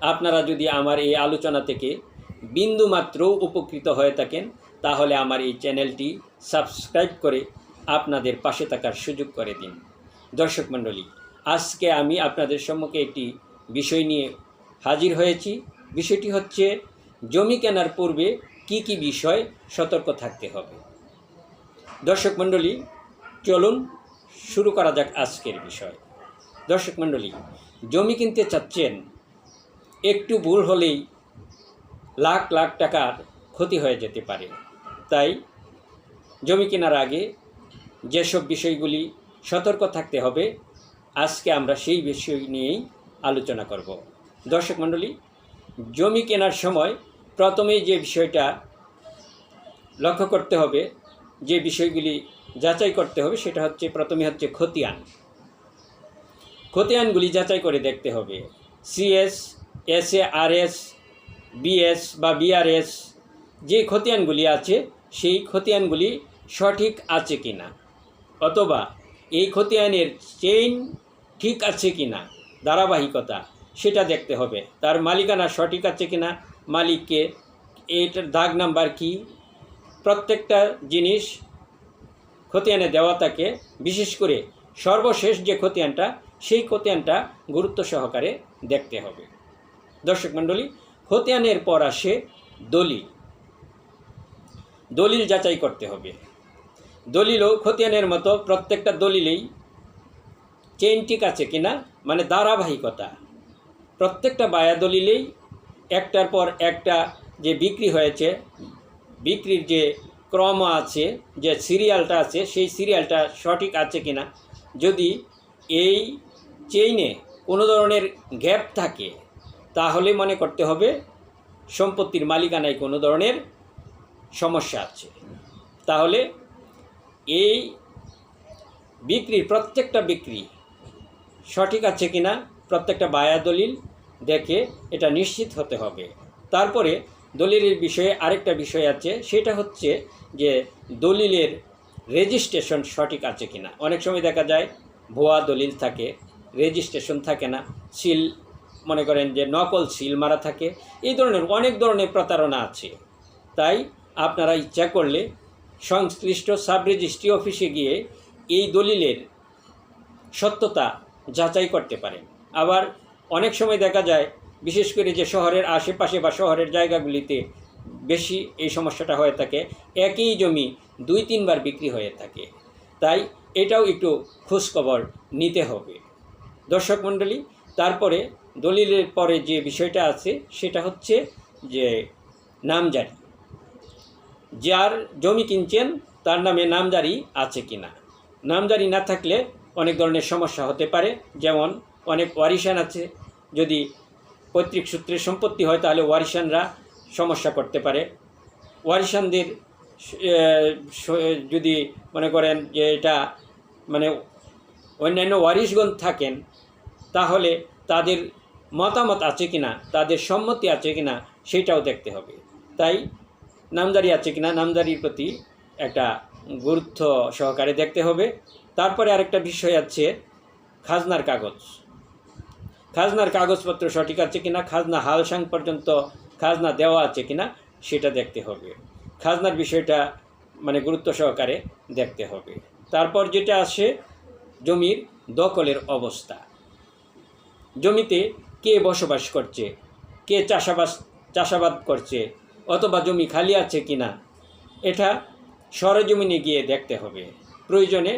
আপনারা যদি আমার এই আলোচনা থেকে বিন্দুমাত্র উপকৃত হয়ে থাকেন, তাহলে আমার এই চ্যানেলটি সাবস্ক্রাইব করে আপনাদের পাশে থাকার সুযোগ করে দিন। দর্শক মণ্ডলী, আজকে আমি আপনাদের সম্মুখে একটি বিষয় নিয়ে হাজির হয়েছি। বিষয়টি হচ্ছে, জমি কেনার পূর্বে কি কি বিষয় সতর্ক থাকতে হবে? দর্শক মণ্ডলী, চলুন শুরু করা যাক আজকের বিষয়। দর্শক মণ্ডলী, জমি কিনতে চাচ্ছেন একটু ভুল হলেই লাখ লাখ টাকার ক্ষতি হয়ে যেতে পারে। তাই জমি কেনার আগে যেসব বিষয়গুলি সতর্ক থাকতে হবে, আজকে আমরা সেই বিষয় নিয়েই আলোচনা করব। দর্শক মণ্ডলী, জমি কেনার সময় প্রথমেই যে বিষয়টা লক্ষ্য করতে হবে, যে বিষয়গুলি যাচাই করতে হবে, সেটা হচ্ছে, প্রথমে হচ্ছে খতিয়ান। খতিয়ানগুলি যাচাই করে দেখতে হবে। CS S A R S BS বা বিআরএস যে খতিয়ানগুলি আছে, সেই খতিয়ানগুলি সঠিক আছে কি না অথবা এই খতিয়ানের চেইন ঠিক আছে কি না ধারাবাহিকতা, সেটা দেখতে হবে। তার মালিকানা সঠিক আছে কি না মালিককে এইটার দাগ নাম্বার কি? প্রত্যেকটা জিনিস খতিয়ানে দেওয়া থাকে। বিশেষ করে সর্বশেষ যে খতিয়ানটা, সেই খতিয়ানটা গুরুত্ব সহকারে দেখতে হবে। দর্শক মণ্ডলী খতিয়ানের পর আসে দলিল। দলিল যাচাই করতে হবে। দলিলও খতিয়ানের মতো প্রত্যেকটা দলিলেই চেইন ঠিক আছে কিনা মানে ধারাবাহিকতা। প্রত্যেকটা বায়া দলিলেই একটার পর একটা যে বিক্রি হয়েছে, বিক্রির যে ক্রম আছে, যে সিরিয়ালটা আছে, সেই সিরিয়ালটা সঠিক আছে কিনা, যদি এই চেইনে কোনো ধরনের গ্যাপ থাকে তাহলে মনে করতে হবে সম্পত্তির মালিকানায় কোনো ধরনের সমস্যা আছে। তাহলে এই বিক্রির প্রত্যেকটা বিক্রি সঠিক আছে কিনা, প্রত্যেকটা বায়া দলিল দেখে এটা নিশ্চিত হতে হবে। তারপরে দলিলের বিষয়ে আরেকটা বিষয় আছে, সেটা হচ্ছে যে দলিলের রেজিস্ট্রেশন সঠিক আছে কিনা। অনেক সময় দেখা যায় ভুয়া দলিল থাকে, রেজিস্ট্রেশন থাকে না, সিল মনে করেন যে নকল সিল মারা থাকে, এই ধরনের অনেক ধরনের প্রতারণা আছে। তাই আপনারা ইচ্ছা করলে সংশ্লিষ্ট সাব রেজিস্ট্রি অফিসে গিয়ে এই দলিলের সত্যতা যাচাই করতে পারেন। আবার অনেক সময় দেখা যায়, বিশেষ করে যে শহরের আশেপাশে বা শহরের জায়গাগুলিতে বেশি এই সমস্যাটা হয়ে থাকে, একই জমি দুই, তিনবার বিক্রি হয়ে থাকে। তাই এটাও একটু খোঁজখবর নিতে হবে। দর্শক মণ্ডলী, তারপরে দলিলের পরে যে বিষয়টা আছে, সেটা হচ্ছে যে নামজারি। যার জমি কিনছেন, তার নামে নামজারি আছে কি না নামজারি না থাকলে অনেক ধরনের সমস্যা হতে পারে, যেমন অনেক ওয়ারিশান আছে। যদি পৈতৃক সূত্রে সম্পত্তি হয়, তাহলে ওয়ারিশানরা সমস্যা করতে পারে। ওয়ারিশানদের যদি মনে করেন যে এটা মানে অন্যান্য ওয়ারিশগণ থাকেন, তাহলে তাদের মতামত আছে কিনা, তাদের সম্মতি আছে কিনা, সেটাও দেখতে হবে। তাই নামদারি আছে কিনা, নামদারির প্রতি একটা গুরুত্ব সহকারে দেখতে হবে। তারপরে আরেকটা বিষয় আছে, খাজনার কাগজ। খাজনার কাগজপত্র সঠিক আছে কিনা, খাজনা হালসাং পর্যন্ত খাজনা দেওয়া আছে কিনা, সেটা দেখতে হবে। খাজনার বিষয়টা মানে গুরুত্ব সহকারে দেখতে হবে। তারপর যেটা আসে, জমির দখলের অবস্থা। জমিতে কে বসবাস করছে? কে চাষাবাস, চাষাবাদ করছে? অথবা জমি খালি আছে কি না এটা সরজমিনে গিয়ে দেখতে হবে। প্রয়োজনে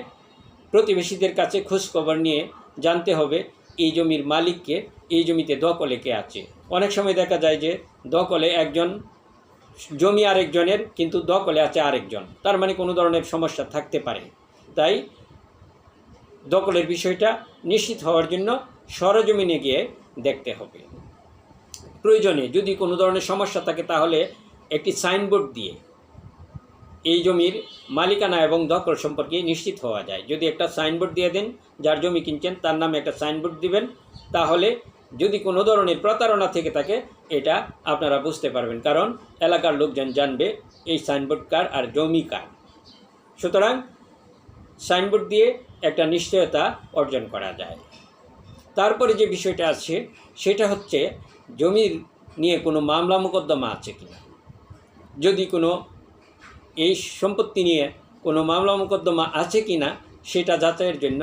প্রতিবেশীদের কাছে খোঁজখবর নিয়ে জানতে হবে, এই জমির মালিককে, এই জমিতে দখলে কে আছে? অনেক সময় দেখা যায় যে দখলে একজন, জমি আরেকজনের, কিন্তু দখলে আছে আরেকজন। তার মানে কোনো ধরনের সমস্যা থাকতে পারে। তাই দখলের বিষয়টা নিশ্চিত হওয়ার জন্য সরজমিনে গিয়ে দেখতে হবে। প্রয়োজনে যদি কোনো ধরনের সমস্যা থাকে তাহলে একটি সাইনবোর্ড দিয়ে এই জমির মালিকানা এবং দখল সম্পর্কে নিশ্চিত হওয়া যায়। যদি একটা সাইনবোর্ড দিয়ে দেন, যার জমি কিনছেন, তার নামে একটা সাইনবোর্ড দিবেন, তাহলে যদি কোনো ধরনের প্রতারণা থেকে থাকে, এটা আপনারা বুঝতে পারবেন। কারণ এলাকার লোকজন জানবে এই সাইনবোর্ড কার আর জমি কার। সুতরাং সাইনবোর্ড দিয়ে একটা নিশ্চয়তা অর্জন করা যায়। তারপরে যে বিষয়টা আছে, সেটা হচ্ছে জমির নিয়ে কোনো মামলা মোকদ্দমা আছে কিনা? যদি কোনো এই সম্পত্তি নিয়ে কোনো মামলা মোকদ্দমা আছে কি না সেটা যাচাইয়ের জন্য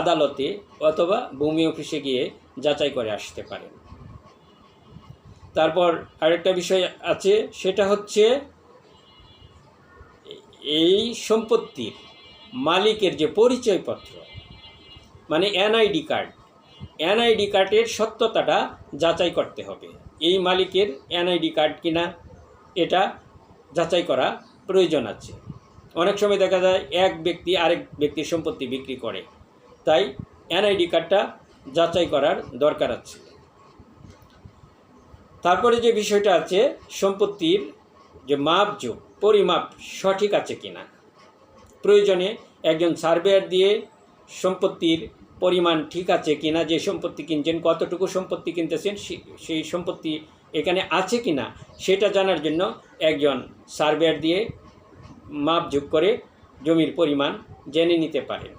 আদালতে অথবা ভূমি অফিসে গিয়ে যাচাই করে আসতে পারেন। তারপর আরেকটা বিষয় আছে, সেটা হচ্ছে এই সম্পত্তির মালিকের যে পরিচয়পত্র মানে এনআইডি কার্ড এনআইডি কার্ডের সত্যতাটা যাচাই করতে হবে। এই মালিকের এনআইডি কার্ড কিনা, এটা যাচাই করা প্রয়োজন আছে। অনেক সময় দেখা যায় এক ব্যক্তি আরেক ব্যক্তির সম্পত্তি বিক্রি করে। তাই এনআইডি কার্ডটা যাচাই করার দরকার আছে। তারপরে যে বিষয়টা আছে, সম্পত্তির যে মাপযোগ পরিমাপ সঠিক আছে কিনা। প্রয়োজনে একজন সার্ভেয়ার দিয়ে সম্পত্তির পরিমাণ ঠিক আছে কিনা, যে সম্পত্তি কিনছেন, কতটুকু সম্পত্তি কিনতেছেন সেই সম্পত্তি এখানে আছে কিনা, সেটা জানার জন্য একজন সার্ভেয়ার দিয়ে মাপ যোগ করে জমির পরিমাণ জেনে নিতে পারেন।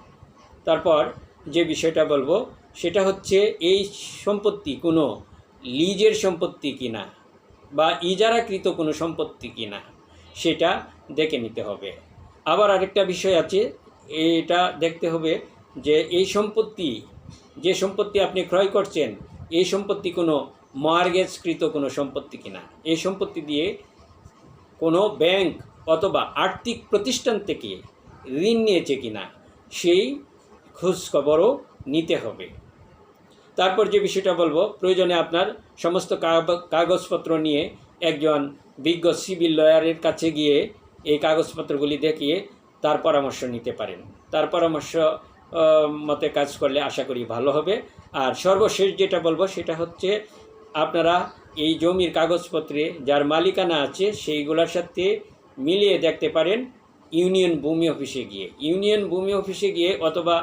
তারপর যে বিষয়টা বলব, সেটা হচ্ছে এই সম্পত্তি কোনো লিজের সম্পত্তি কিনা বা ইজারাকৃত কোনো সম্পত্তি কিনা, সেটা দেখে নিতে হবে। আবার আরেকটা বিষয় আছে, এটা দেখতে হবে যে এই সম্পত্তি, যে সম্পত্তি আপনি ক্রয় করছেন, এই সম্পত্তি কোনো মর্গেজকৃত কোনো সম্পত্তি কিনা। এই সম্পত্তি দিয়ে কোনো ব্যাংক অথবা আর্থিক প্রতিষ্ঠান থেকে ঋণ নিয়েছে কিনা, সেই খোঁজখবরও নিতে হবে। তারপর যে বিষয়টা বলব, প্রয়োজনে আপনার সমস্ত কাগ- কাগজপত্র নিয়ে একজন বিজ্ঞ সিভিল লয়ারের কাছে গিয়ে এই কাগজপত্রগুলি দেখিয়ে তার পরামর্শ নিতে পারেন। তার পরামর্শ মতে কাজ করলে আশা করি ভালো হবে। আর সর্বশেষ যেটা বলব সেটা হচ্ছে, আপনারা এই জমির কাগজপত্রে যার মালিকানা আছে সেইগুলোর সাথে মিলিয়ে দেখতে পারেন ইউনিয়ন ভূমি অফিসে গিয়ে। ইউনিয়ন ভূমি অফিসে গিয়ে অথবা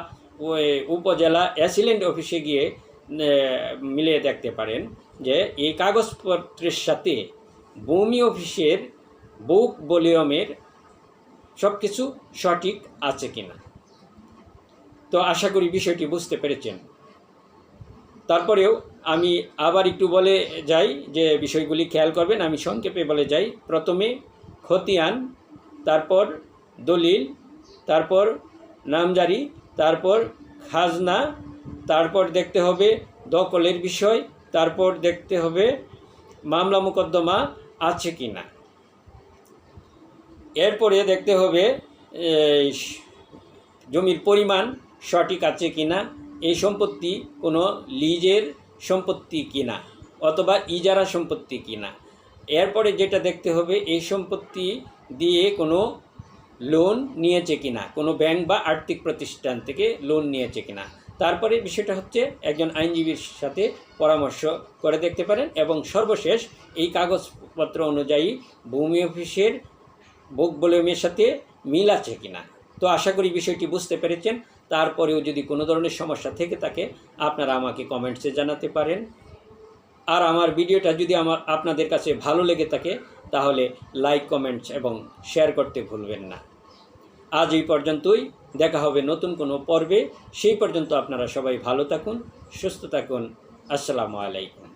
উপজেলা অ্যাসিলেন্ট অফিসে গিয়ে মিলিয়ে দেখতে পারেন যে এই কাগজপত্রের সাথে ভূমি অফিসের বুক ভলিউমের সব কিছু সঠিক আছে কিনা। তো আশা করি বিষয়টি বুঝতে পেরেছেন। তারপরেও আমি আবার একটু বলে যাই যে বিষয়গুলি খেয়াল করবেন, আমি সংক্ষেপে বলে যাই। প্রথমে খতিয়ান, তারপর দলিল, তারপর নামজারি, তারপর খাজনা, তারপর দেখতে হবে দখলের বিষয়, তারপর দেখতে হবে মামলা মোকদ্দমা আছে কি না। এরপরে দেখতে হবে জমির পরিমাণ সঠিক আছে কিনা, এই সম্পত্তি কোনো লিজের সম্পত্তি কিনা অথবা ইজারা সম্পত্তি কিনা। এরপরে যেটা দেখতে হবে, এই সম্পত্তি দিয়ে কোনো লোন নিয়েছে কিনা, কোনো ব্যাংক বা আর্থিক প্রতিষ্ঠান থেকে লোন নিয়েছে কিনা। তারপরে বিষয়টা হচ্ছে, একজন আইনজীবীর সাথে পরামর্শ করে দেখতে পারেন এবং সর্বশেষ এই কাগজপত্র অনুযায়ী ভূমি অফিসের বুক ভলিউমের সাথে মিল আছে কিনা। তো আশা করি বিষয়টি বুঝতে পেরেছেন। তারপরেও যদি কোনো ধরনের সমস্যা থেকে থাকে, আপনারা আমাকে কমেন্টসে জানাতে পারেন। আর আমার ভিডিওটা যদি আমার, আপনাদের কাছে ভালো লেগে থাকে, তাহলে লাইক কমেন্টস এবং শেয়ার করতে ভুলবেন না। আজ এই পর্যন্তই। দেখা হবে নতুন কোনো পর্বে। সেই পর্যন্ত আপনারা সবাই ভালো থাকুন, সুস্থ থাকুন। আসসালামু আলাইকুম।